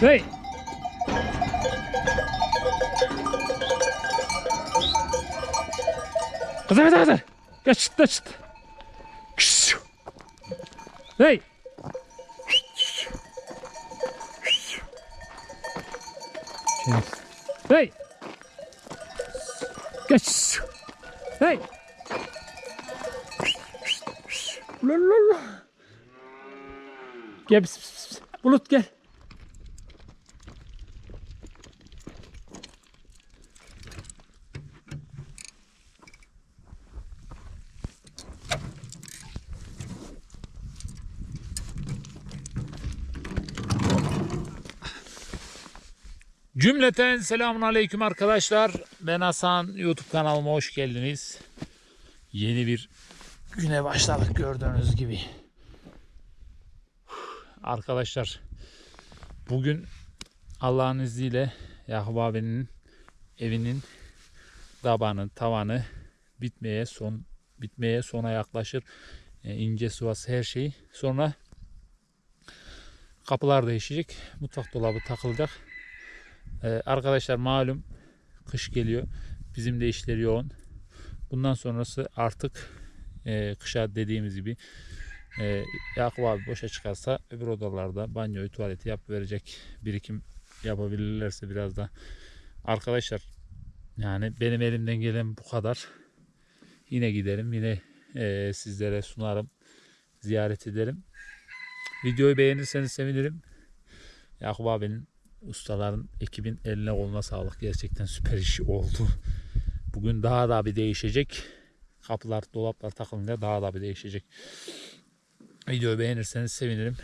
Hey. Kızım kızım. Geç çıt çıt. Kış. Hey. Hey. Geç. Hey. Gel. Bulut gel. Cümleten selamun aleyküm arkadaşlar. Ben Hasan. YouTube kanalıma hoş geldiniz. Yeni bir güne başladık gördüğünüz gibi. Arkadaşlar bugün Allah'ın izniyle Yakup abinin evinin tabanı, tavanı bitmeye son bitmeye sona yaklaşır. E, ince sıvası her şey. Sonra kapılar değişecek. Mutfak dolabı takılacak. Ee, arkadaşlar malum kış geliyor. Bizim de işleri yoğun. Bundan sonrası artık e, kışa dediğimiz gibi e, Yakup abi boşa çıkarsa öbür odalarda banyoyu tuvaleti yap verecek birikim yapabilirlerse biraz da arkadaşlar yani benim elimden gelen bu kadar yine giderim yine e, sizlere sunarım ziyaret ederim videoyu beğenirseniz sevinirim Yakup abinin ustaların ekibin eline koluna sağlık. Gerçekten süper iş oldu. Bugün daha da bir değişecek. Kapılar, dolaplar takılınca daha da bir değişecek. Videoyu beğenirseniz sevinirim.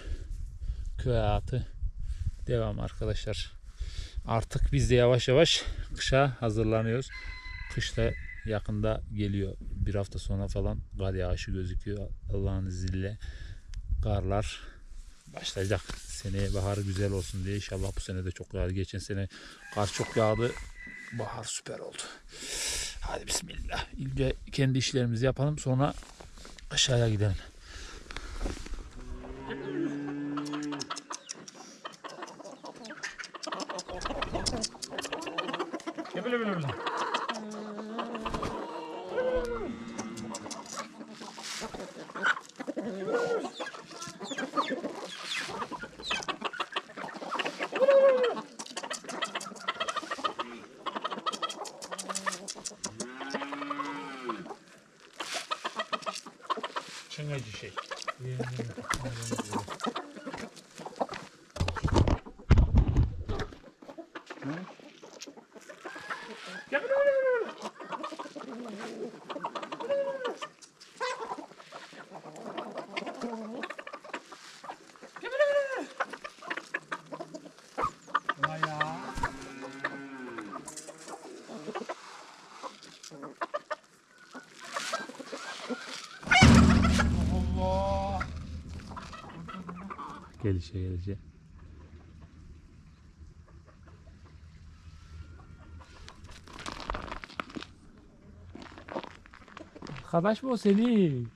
Köy hayatı devam arkadaşlar. Artık biz de yavaş yavaş kışa hazırlanıyoruz. Kış da yakında geliyor. Bir hafta sonra falan kar yağışı gözüküyor. Allah'ın izniyle karlar başlayacak. Seneye baharı güzel olsun diye inşallah bu sene de çok yağdı. Geçen sene kar çok yağdı. Bahar süper oldu. Hadi bismillah. İlce kendi işlerimizi yapalım sonra aşağıya gidelim. Çengeci şey. Gelişe gelişe. Arkadaş o seni?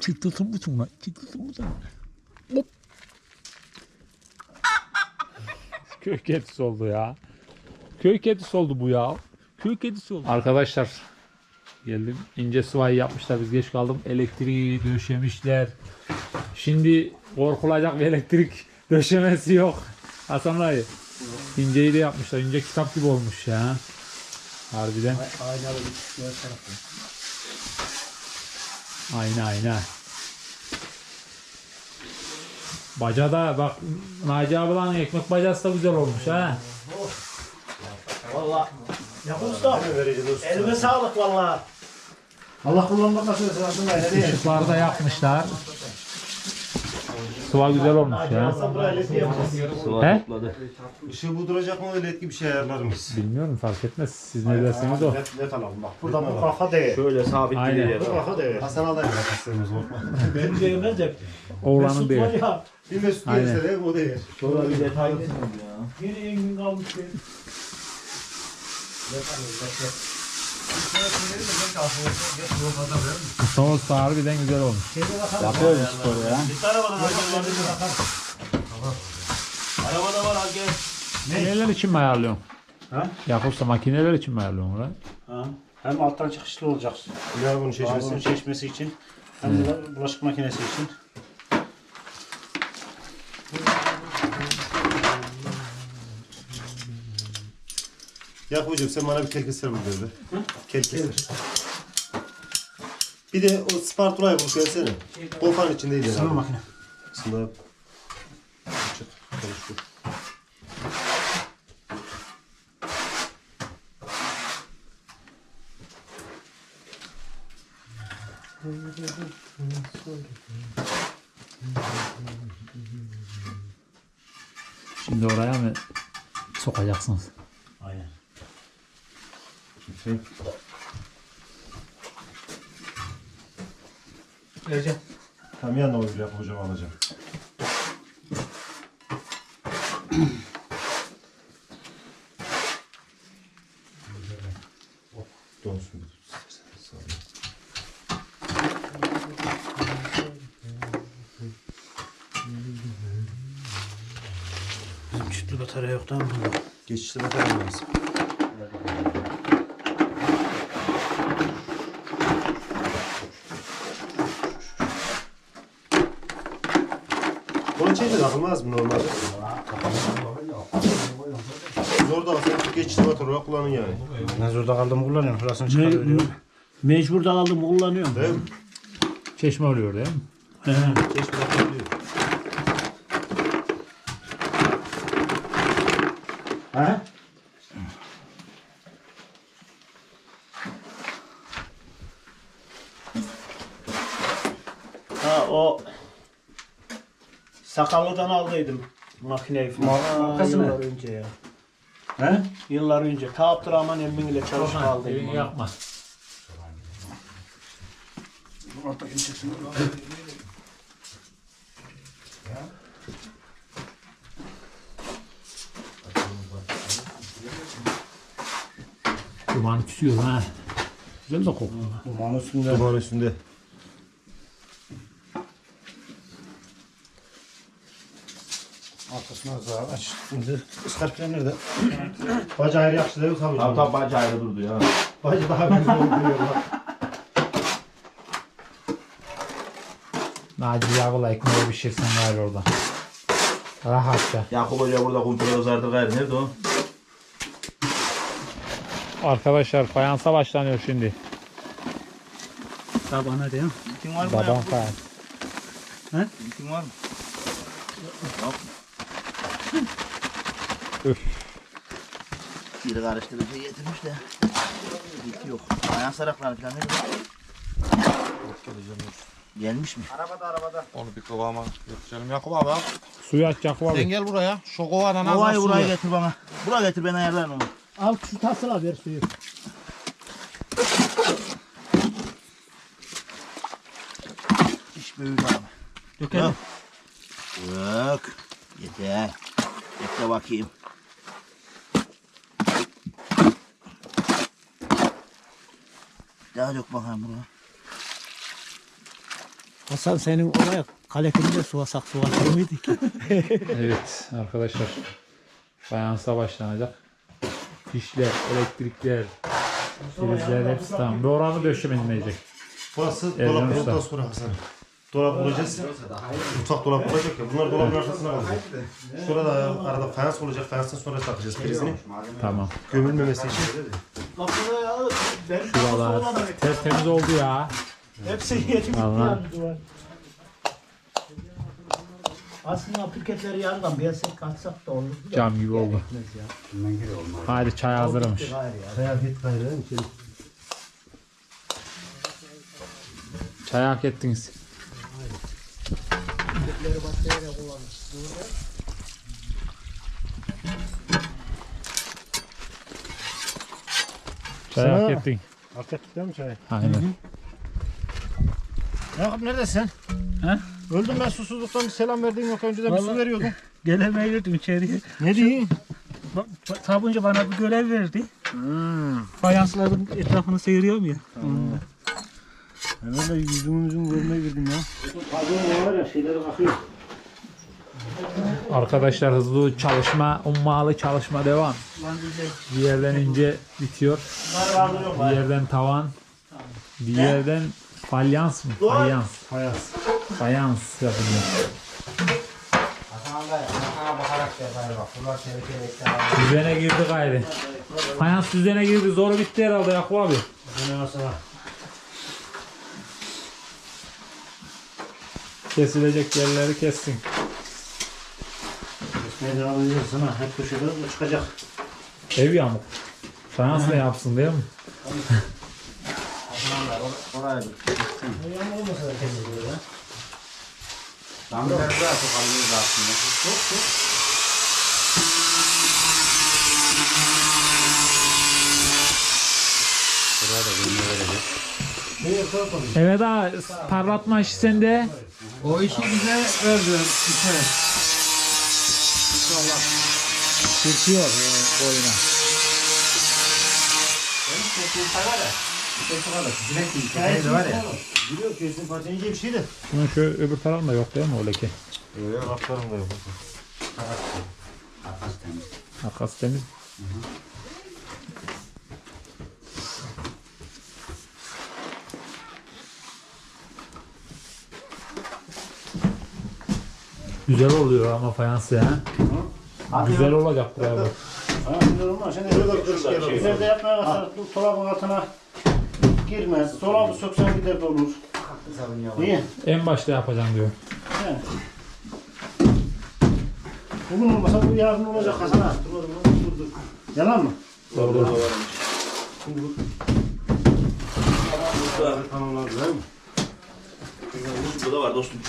Çıktı mısın lan? Çıktı mısın? Köy kedisi oldu ya. Köy kedisi oldu bu ya. Köy kedisi oldu. Arkadaşlar geldim. ince sıvayı yapmışlar. Biz geç kaldım. Elektriği döşemişler. Şimdi korkulacak bir elektrik döşemesi yok. Hasan dayı. İnceyi de yapmışlar. İnce kitap gibi olmuş ya. Harbiden. Ayna ayna. Bacada bak Naci ablanın ekmek bacası da güzel olmuş ha. Valla. Yakın usta. Elime sağlık valla. Allah kullanmak nasıl etsin aslında ne diyeyim. Işıkları da yapmışlar. Sıva güzel olmuş ya. Led. He? Işığı buduracak mı öyle etki bir şey ayarlarız. Bilmiyorum fark etmez. Siz ne derseniz o. Led, led alalım bak. Buradan bu kafa değer. Şöyle sabit bir Bu kafa değer. Hasan alayım bak isteğimiz korkma. Benim değmez de. Oğlanın ya. Bir Mesut Aynen. gelirse de o da yer. Şurada bir detay ya. Yine engin kalmış benim. Sos da harbiden güzel olmuş. Yapıyoruz sporu ya. Git arabadan al gel. bir bakalım. Arabada var al gel. Makineler için mi ayarlıyorsun? Ha? Yakup'sa makineler için mi ayarlıyorsun orayı? Ha. Hem alttan çıkışlı olacak. Lavabonun Çeşmesi. çeşmesi. çeşmesi için. Hem de bulaşık makinesi için. Yakup'cum sen bana bir kel keser bul dedi. Kel keser. Bir de o spatulayı bul gelsene. Kofanın içindeydi. Sıvı herhalde. makine. Aslında Çık, konuştuk. Şimdi oraya mı sokacaksınız? Aynen. Şey, Vereceğim. Tam yanına Yakup hocam alacağım. Donsun. Bizim çiftli batarya yoktan burada. Geçişte bakalım lazım. Olarak kullanın yani. Ben zorda kaldım kullanıyorum. Şurasını çıkarıyorum. Mecbur da kaldım kullanıyorum. Değil mi? Çeşme oluyor değil mi? He. Geçişte motor diyor. Ha? O sakallıdan aldıydım makineyi. Markası ne? yıllar önce ya. He? Yıllar önce. Ta Abdurrahman emmin ile çalışma aldıydım. Onu. yakma. Duman küsüyor ha. Güzel de kokuyor. Duman üstünde. Duman üstünde. Arkasına zaten aç. Şimdi ıskarpiler nerede? Bacı ayrı yakışı da yok tabii. Tam tam bacı ayrı durdu ya. Bacı daha güzel oluyor. Naci yağla ekmeği pişirsen gayrı orada. Rahatça. Yakup Hoca burada kumpuya uzardı gayrı. Nerede o? Arkadaşlar fayansa başlanıyor şimdi. Sabahına değil mi? Kim var mı? Babam fayans. Kim var mı? Üf. Biri karıştırıcı getirmiş de. Hiç yok. Ayağın sarakları falan nerede? Gelmiş mi? Onu bir kıvama götürelim Yakup abi. al. Suyu aç Yakup Sen abi. gel buraya. Şu kovanın az Kovayı buraya getir bana. Buraya getir ben ayarlarım onu. Al şu tasla ver suyu. İş böyle abi. Dökelim. Yok. Yeter. Bekle bakayım. Daha dök bakayım buraya. Hasan senin oraya kalekinde suvasak suvatır mıydı ki? Evet arkadaşlar. Fayansa başlanacak. Fişler, elektrikler, prizler hepsi tamam. Bir oranı döşemeleyecek. Burası Ercan dolap Usta. olduktan sonra Hasan. Dolap olacağız. Mutfak dolabı olacak ya. Bunlar dolabın arkasına kalacak. Şurada arada fayans olacak. Fayanstan sonra takacağız prizini. Tamam. Gömülmemesi için. Kapıda ya ben Şuralar tertemiz oldu ya. Hepsi yedim. Vallahi. Aslında apliketleri yardan bir yere kaçsak da olur. Cam gibi oldu. Hadi çay hazırmış. Hayır ya. Kıyafet gayrı. Çay hak ettiniz. Çay hak Sana- ettin. Hak ettik değil mi çayı? Aynen. Yakup neredesin? He? Öldüm ben susuzluktan bir selam verdiğin yok. Önceden bir su Vallahi- veriyordun. Gelemeyirdim içeriye. Ne diyeyim? Bak, Sabuncu bana bir görev verdi. Fayansların etrafını seyiriyorum ya. Onunla. Ben öyle yüzümü görmeye girdim ya. Var ya şeyleri bakıyor. Arkadaşlar hızlı çalışma, ummalı çalışma devam. Bir yerden ince bitiyor. Bir yerden tavan. Bir yerden falyans mı? Falyans. Fayans. Fayans yapılıyor. Düzene girdi gayrı. Fayans düzene girdi. Zor bitti herhalde Yakup abi. Bu ne nasıl ha? Kesilecek yerleri kessin. Kesmeye devam edeceğiz sana. Hep köşede çıkacak. Ev yamuk. Fayans da yapsın değil mi? Yan olmasa da temizliyor ya. Ne yapalım? Evet abi parlatma işi sende. O işi bize verdi. Sürtüyor e, boyuna. Hikayesi var ya. Biliyor kesin parça ince bir şey de. Şunun şu öbür tarafında yok değil mi o leke? Yok kaplarım da yok. Arkası temiz. Güzel oluyor ama fayans ya. Güzel olacak buraya bak. Ha, ama şimdi ileride yapmaya başlar. Bu dolabın altına girmez. Dolabı söksen gider de olur. İyi. En başta yapacağım diyor. He. Bugün olmasa bu yarın olacak Hasan ha. Dur, dur, dur, dur. Yalan mı? Doğru. Tamamlandı değil mi? Bu da var dostum.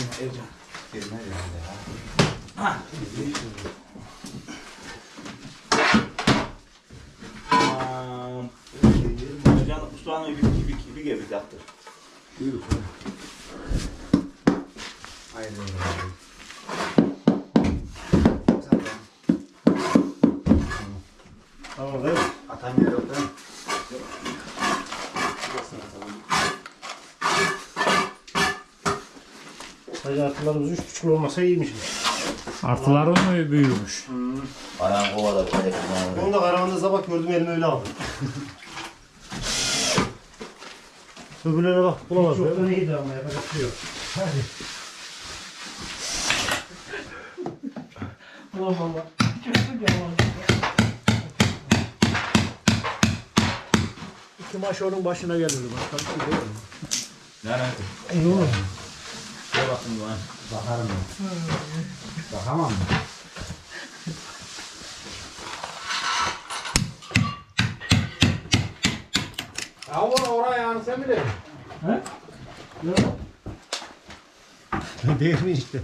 Tamam. Can Mustafa'nın bir bir bir gibi yaptı. Tamam değil mi? Sadece artılarımız üç buçuk olmasa iyiymiş. Artıları mı büyümüş? Ayağın kovada böyle. Onu da karavanda sabah gördüm elime öyle aldım. Öbürlerine bak bulamaz. Çok da iyiydi ama yapacak bir şey yok. Allah Allah. Yalan. İki maç onun başına gelirdi. Başka bir şey değil. Nerede? Yok. Dur bakayım bana. Avun oraya yani sen bilirsin. Değil mi işte?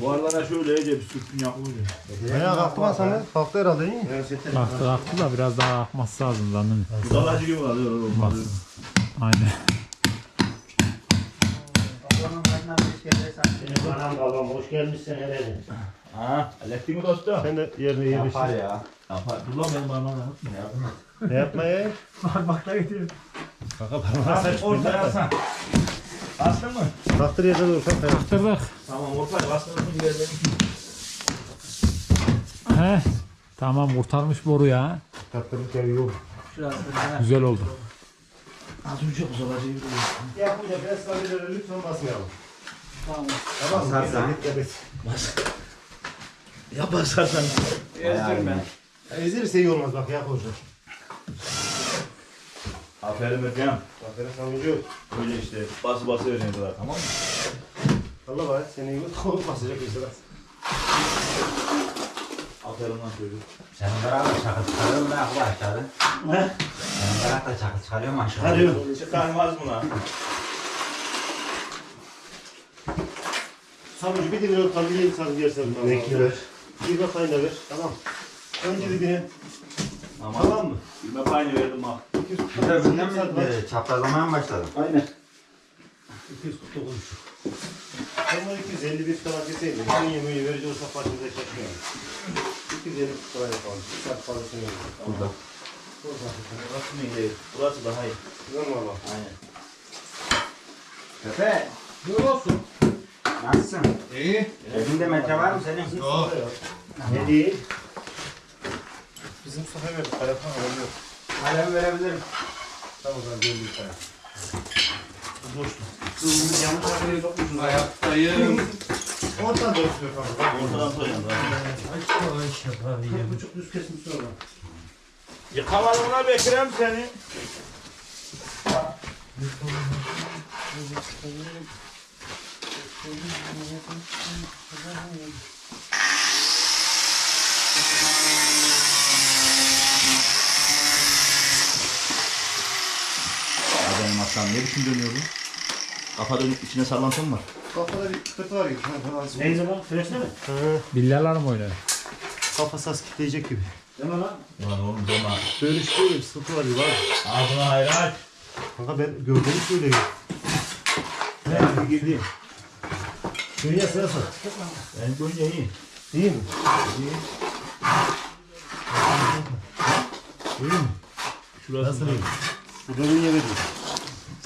Duvarlara şöyle iyice bir sürtün yapılıyor. Ayağa kalktı mı sana? Kalktı herhalde iyi mi? Kalktı kalktı da biraz daha akması lazım zannım. Budalacı gibi kalıyor oğlum. Aynen. Senin anam babam hoş gelmişsin herhalde. Ha, elektrik mi dostum? Sen de yerine yerleştir. ya. Yapar. Dur lan benim parmağımla. Ne yapma. Ne yapma ya? Parmakla gidiyor. Sen ortaya alsan. Bastın mı? Kalktır yerine doğru kalk. Kırdık. Tamam ortaya bastın mı ileride. He. Tamam kurtarmış boru ya. Kalktırdık yer yok. Güzel oldu. Az önce buzulacı gibi. Yapınca biraz sabirlere lütfen basmayalım. Basarsan. Evet. Ya basarsan. Ezdirme. Ezilirse iyi olmaz bak ya koca. Aferin Meryem. Aferin savunucu. Böyle işte bası bası vereceksin kadar tamam mı? Allah var seni iyi kol basacak işte bas. Aferin lan çocuk. Senin beraber çakıl çıkarıyor mu lan bu aşağıda? He? Senin beraber çakıl çıkarıyor mu aşağıda? Çıkarmaz mı lan? Savunucu bir dibine ortam bir dibine sarı sarı. Bekle ver. Bir bak aynı ver. Tamam. Önce dibine. Tamam. Tamam mı? Bilme payını verdim bak. Bir de binden mi e, çaprazlamaya mı başladın? Aynen. 249 Ben bunu 251 kadar keseydim. Ben yemeği verici olsa partide çekmiyorum. 250 kadar yapalım. Saat fazlasını yiyelim. Burada. Burası mı iyi? Burası daha iyi. Güzel mi valla? Aynen. Köpe. Dur olsun. Nasılsın? İyi. Evinde metre var mı senin? Yok. Ne değil? Bizim sofa verdik. Telefon alıyor. Kalem verebilirim. Tamam ben bir tane. Bu boştu. Yanlış haberi sokmuşsunuz. Hayattayım. Ortadan dört sürü kanka. Ortadan soyalım. Bir buçuk düz kesmiş sonra. Yıkamadım lan Bekir'im seni. Ya benim aslan ne biçim dönüyor bu? Kafa dönüp içine sallantı mı var? Kafada bir kıpırtı var. Kafası Neyse lan? Süreçte mi? Bilyalar mı oynuyor? Kafası az kitleyecek gibi. Değil mi lan? Ulan oğlum doma. Böyle işte öyle bir sıkıntı var gibi abi. Ağzına hayır aç. Kanka ben gördüğümü söyleyeyim. Ne girdi. Dünya sırası. Ben görünce iyi. İyi mi? İyi. İyi mi? Şurası Nasıl iyi? Bu da dünya verir.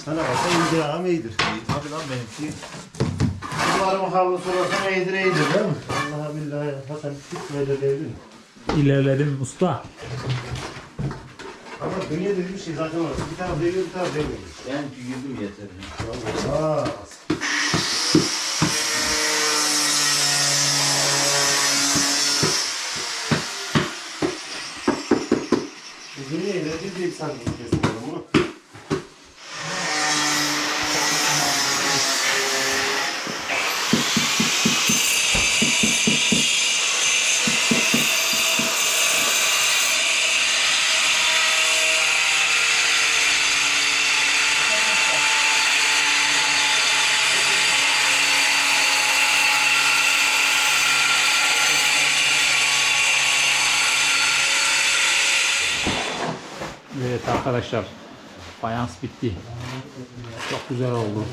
Sana kalsa iyidir ağam iyidir. İyi tabii lan benimki. Bunların havlu sorarsan iyidir iyidir değil mi? Allah billahi böyle değil mi? İlerledim usta. Ama dünya dediğim şey zaten var. Bir taraf veriyor bir taraf vermiyor. Ben tüyürdüm yeter. Aa. 600 is Arkadaşlar. Fayans bitti. Çok güzel oldu.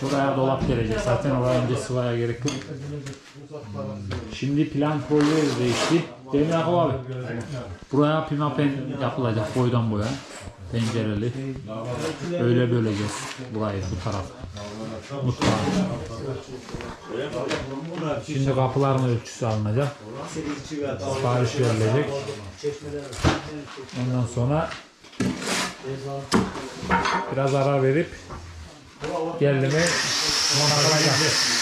Şuraya dolap gelecek. Zaten oraya önce sıvaya gerek yok. Şimdi plan proje değişti. Değil mi Yakup abi? Buraya pimapen yapılacak boydan boya. Pencereli. Öyle böleceğiz burayı bu taraf. Mutfağı. Şimdi kapıların ölçüsü alınacak. Sipariş verilecek. Ondan sonra biraz ara verip gerilimi monarlayacağız.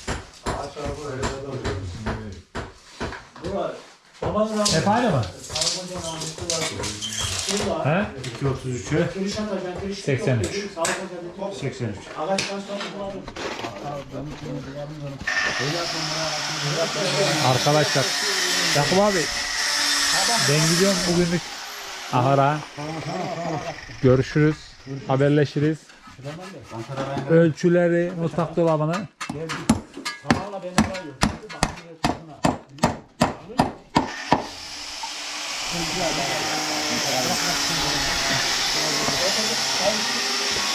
Yukarısına çık. Hep aynı mı? He? 233'e 83. 83. Arkadaşlar. Yakup abi. Ben gidiyorum bugünlük ahıra. Görüşürüz. Haberleşiriz. Ölçüleri, mutfak dolabını.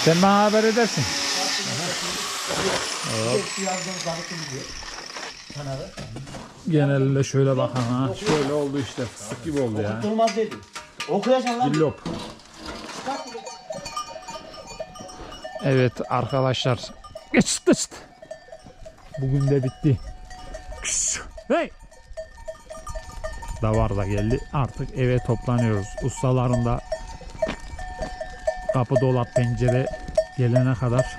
Sen bana haber edersin. Hop. Genelde şöyle bakın ha. Şöyle oldu işte. Fıstık gibi oldu ya. Durmaz dedi. Okuyacaksın lan. Cillop. Evet arkadaşlar. Geçti geçti. Bugün de bitti. Hey. Davar da geldi. Artık eve toplanıyoruz. Ustaların da kapı dolap pencere gelene kadar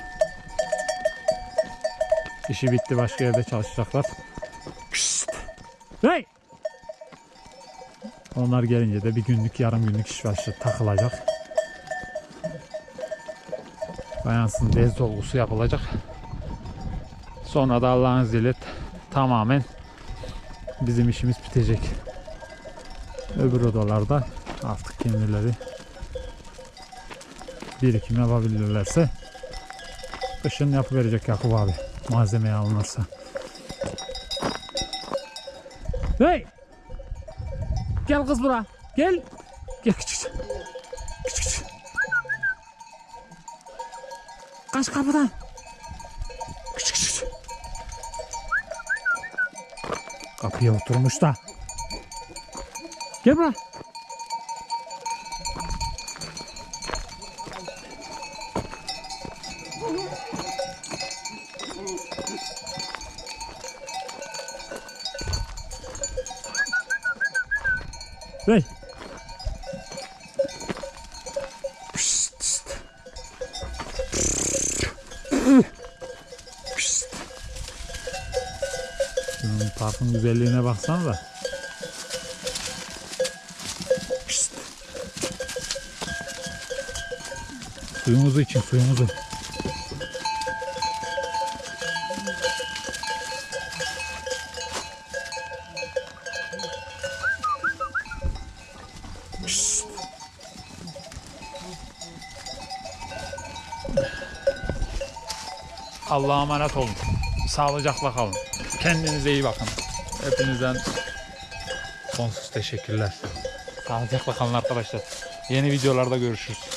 işi bitti. Başka yerde çalışacaklar. Kışt. Hey! Onlar gelince de bir günlük yarım günlük iş başı takılacak. Fayansın bez dolgusu yapılacak. Sonra da Allah'ın izniyle tamamen bizim işimiz bitecek. Öbür odalarda artık kendileri birikim yapabilirlerse kışın yapıverecek Yakup abi malzemeye alınırsa. Hey! Gel kız bura. Gel. Gel küçük. Küçük küçük. Kaç kapıdan. Küçük küçük. Kapıya oturmuş da. Gel bura. Hey. Pişt, pişt. Pişt. Parkın güzelliğine baksana da. Suyumuzu için suyumuzu. Allah'a emanet olun. Sağlıcakla kalın. Kendinize iyi bakın. Hepinizden sonsuz teşekkürler. Sağlıcakla kalın arkadaşlar. Yeni videolarda görüşürüz.